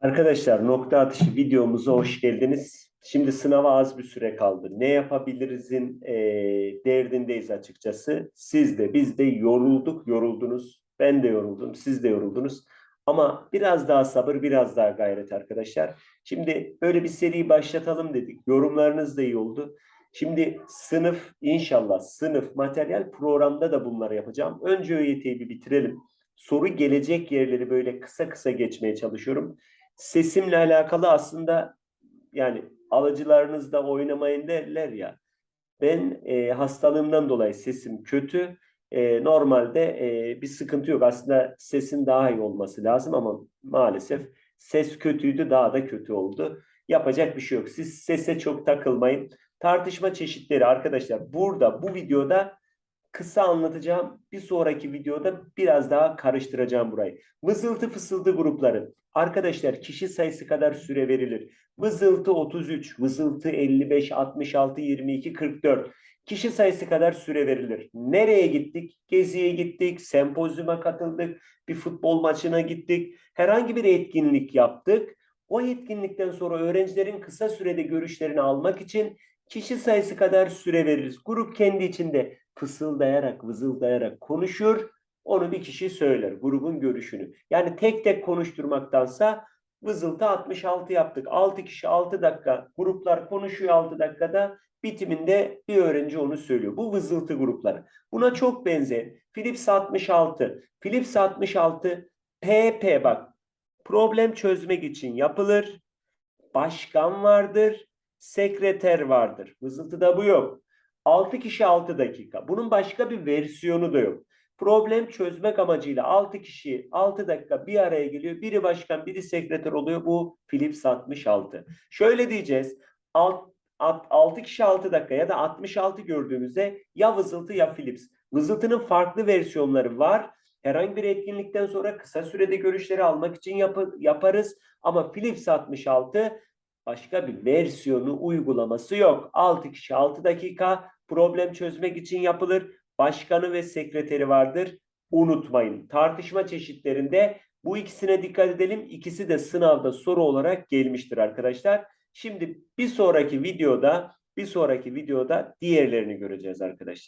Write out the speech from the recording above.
Arkadaşlar nokta atışı videomuza hoş geldiniz. Şimdi sınava az bir süre kaldı. Ne yapabilirizin e, derdindeyiz açıkçası. Siz de biz de yorulduk, yoruldunuz. Ben de yoruldum, siz de yoruldunuz. Ama biraz daha sabır, biraz daha gayret arkadaşlar. Şimdi böyle bir seri başlatalım dedik. Yorumlarınız da iyi oldu. Şimdi sınıf inşallah sınıf materyal programda da bunları yapacağım. Önce ÖYT'yi bir bitirelim. Soru gelecek yerleri böyle kısa kısa geçmeye çalışıyorum sesimle alakalı aslında yani alıcılarınızda oynamayın derler ya. Ben e, hastalığımdan dolayı sesim kötü. E, normalde e, bir sıkıntı yok. Aslında sesin daha iyi olması lazım ama maalesef ses kötüydü daha da kötü oldu. Yapacak bir şey yok. Siz sese çok takılmayın. Tartışma çeşitleri arkadaşlar burada bu videoda kısa anlatacağım. Bir sonraki videoda biraz daha karıştıracağım burayı. Vızıltı fısıltı grupları. Arkadaşlar kişi sayısı kadar süre verilir. Vızıltı 33, vızıltı 55, 66, 22, 44. Kişi sayısı kadar süre verilir. Nereye gittik? Geziye gittik, sempozyuma katıldık, bir futbol maçına gittik. Herhangi bir etkinlik yaptık. O etkinlikten sonra öğrencilerin kısa sürede görüşlerini almak için kişi sayısı kadar süre veririz. Grup kendi içinde fısıldayarak, vızıldayarak konuşur. Onu bir kişi söyler, grubun görüşünü. Yani tek tek konuşturmaktansa vızıltı 66 yaptık. 6 kişi 6 dakika, gruplar konuşuyor 6 dakikada. Bitiminde bir öğrenci onu söylüyor. Bu vızıltı grupları. Buna çok benzer. Philips 66. Philips 66 PP bak. Problem çözmek için yapılır. Başkan vardır. Sekreter vardır. Vızıltıda bu yok. 6 kişi 6 dakika. Bunun başka bir versiyonu da yok. Problem çözmek amacıyla 6 kişi 6 dakika bir araya geliyor. Biri başkan, biri sekreter oluyor. Bu Philips 66. Şöyle diyeceğiz. 6 kişi 6 dakika ya da 66 gördüğümüzde ya vızıltı ya Philips. Vızıltının farklı versiyonları var. Herhangi bir etkinlikten sonra kısa sürede görüşleri almak için yap yaparız. Ama Philips 66 başka bir versiyonu uygulaması yok. 6 kişi 6 dakika problem çözmek için yapılır. Başkanı ve sekreteri vardır. Unutmayın. Tartışma çeşitlerinde bu ikisine dikkat edelim. İkisi de sınavda soru olarak gelmiştir arkadaşlar. Şimdi bir sonraki videoda bir sonraki videoda diğerlerini göreceğiz arkadaşlar.